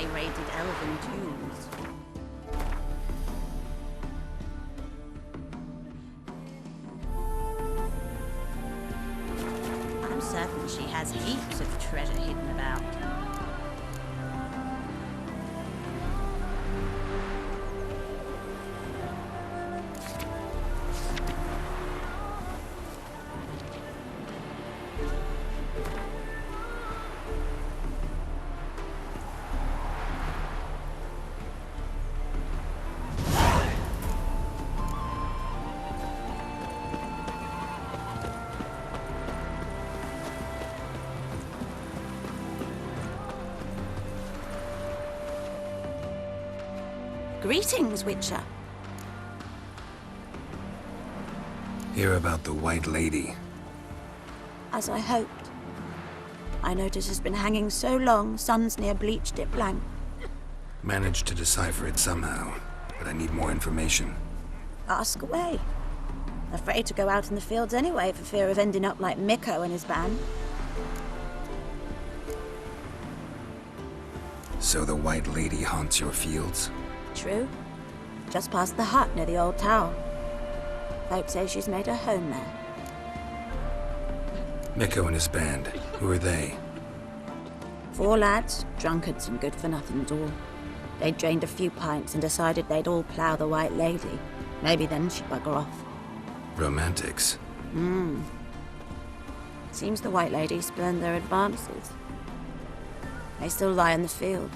they raided elven tombs. I'm certain she has heaps of treasure hidden about. Greetings, Witcher. Hear about the White Lady. As I hoped. I notice it's been hanging so long, Sun's near bleached it blank. Managed to decipher it somehow, but I need more information. Ask away. Afraid to go out in the fields anyway for fear of ending up like Miko and his band. So the White Lady haunts your fields? True. Just past the hut near the old tower. Folks say she's made her home there. Miko and his band, who are they? Four lads, drunkards and good for nothings all. They'd drained a few pints and decided they'd all plough the White Lady. Maybe then she'd bugger off. Romantics. Hmm. Seems the White Lady spurned their advances. They still lie in the field.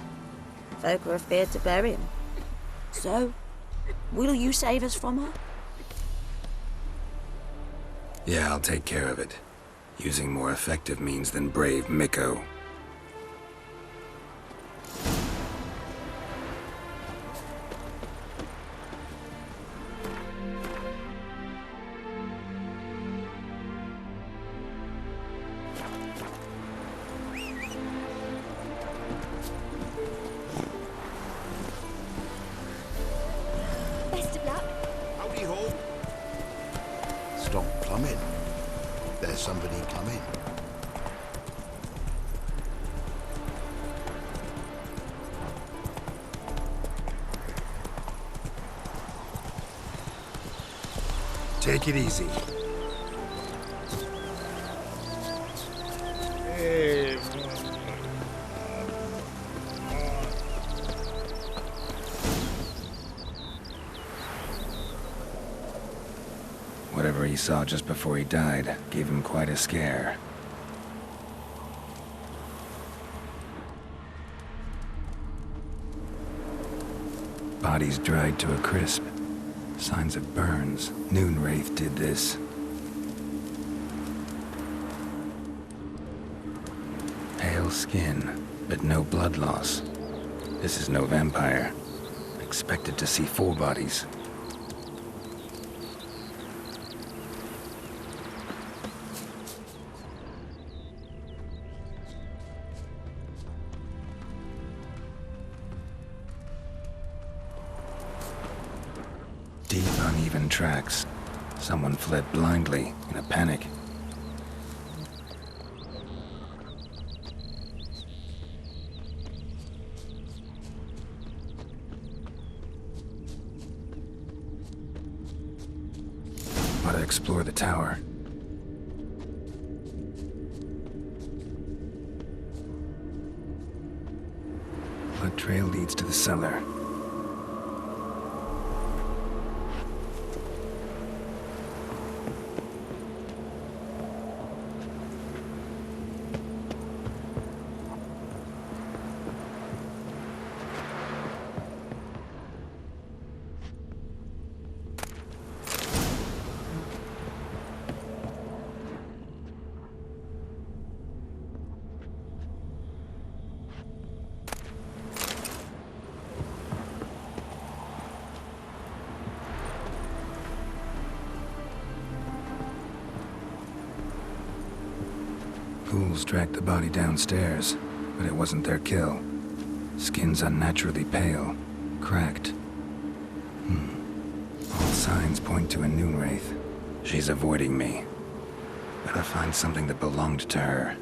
Folk are afeard to bury 'em. So, will you save us from her? Yeah, I'll take care of it. Using more effective means than brave Miko. Take it easy. Whatever he saw just before he died gave him quite a scare. Bodies dried to a crisp. Signs of burns. Noon Wraith did this. Pale skin, but no blood loss. This is no vampire. Expected to see four bodies. Uneven tracks. Someone fled blindly in a panic. Gotta explore the tower. Blood trail leads to the cellar. Ghouls dragged the body downstairs, but it wasn't their kill. Skin's unnaturally pale, cracked. Hmm. All signs point to a noon wraith. She's avoiding me. Gotta find something that belonged to her.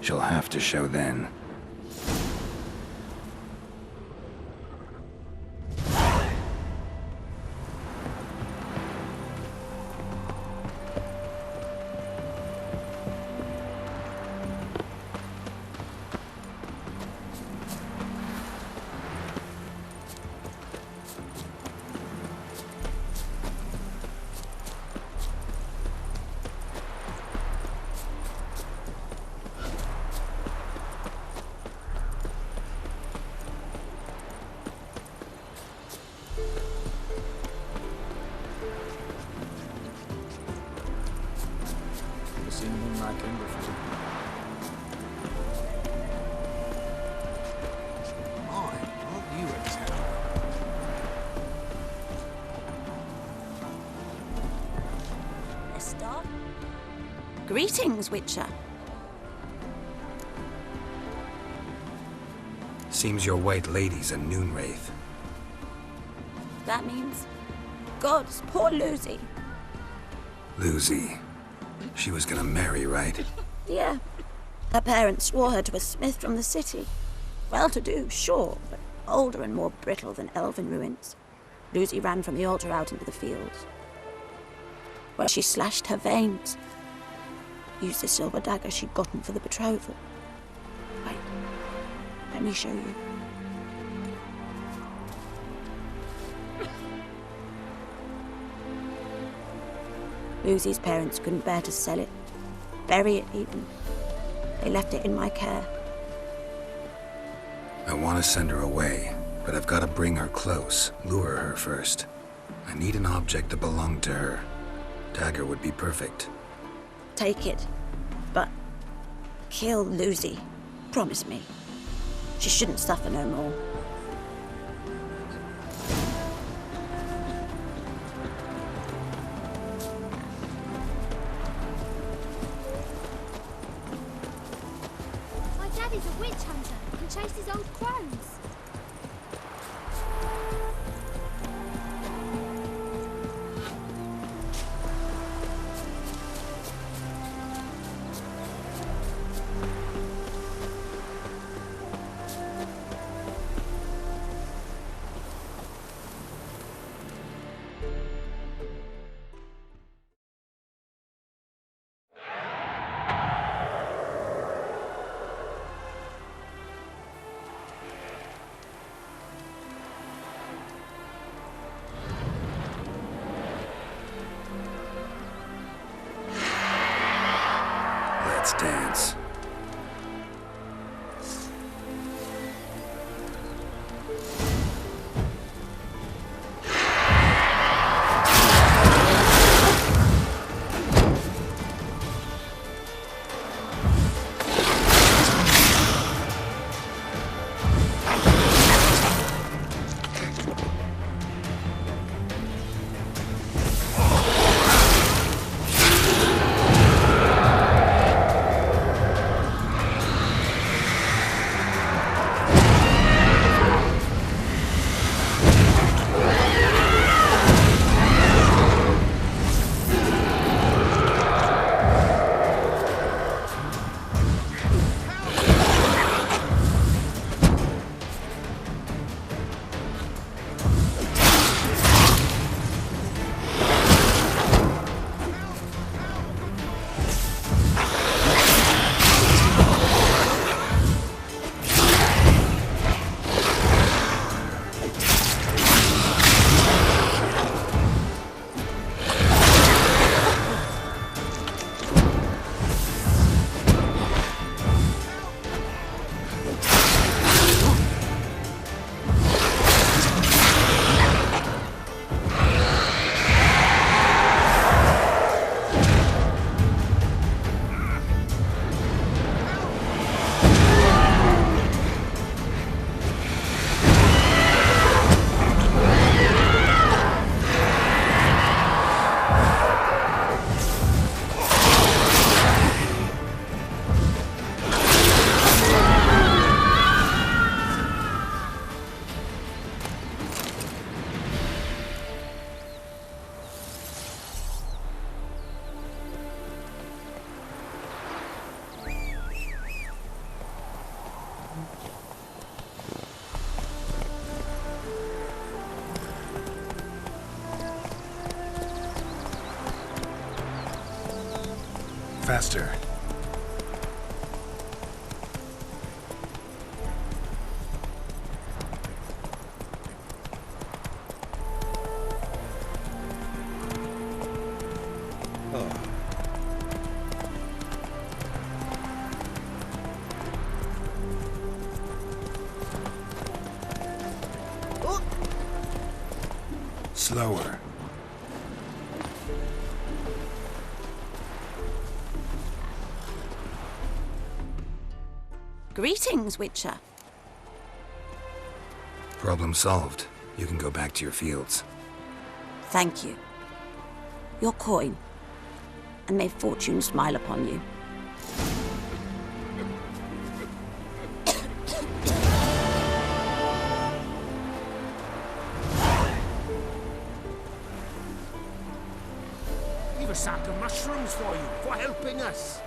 She'll have to show then. not? Greetings, Witcher. Seems your white lady's a noon wraith. That means... Gods, poor Lucy. Lucy. She was gonna marry, right? Yeah. Her parents swore her to a smith from the city. Well to do, sure, but older and more brittle than elven ruins. Lucy ran from the altar out into the fields, where she slashed her veins. Used the silver dagger she'd gotten for the betrothal. Wait, let me show you. Lucy's parents couldn't bear to sell it, bury it even. They left it in my care. I want to send her away, but I've got to bring her close, lure her first. I need an object that belonged to her. Dagger would be perfect. Take it, but kill Lucy. Promise me. She shouldn't suffer no more. Faster. Oh. Slower. Greetings, Witcher. Problem solved. You can go back to your fields. Thank you. Your coin. and may fortune smile upon you. We've a sack of mushrooms for you, for helping us.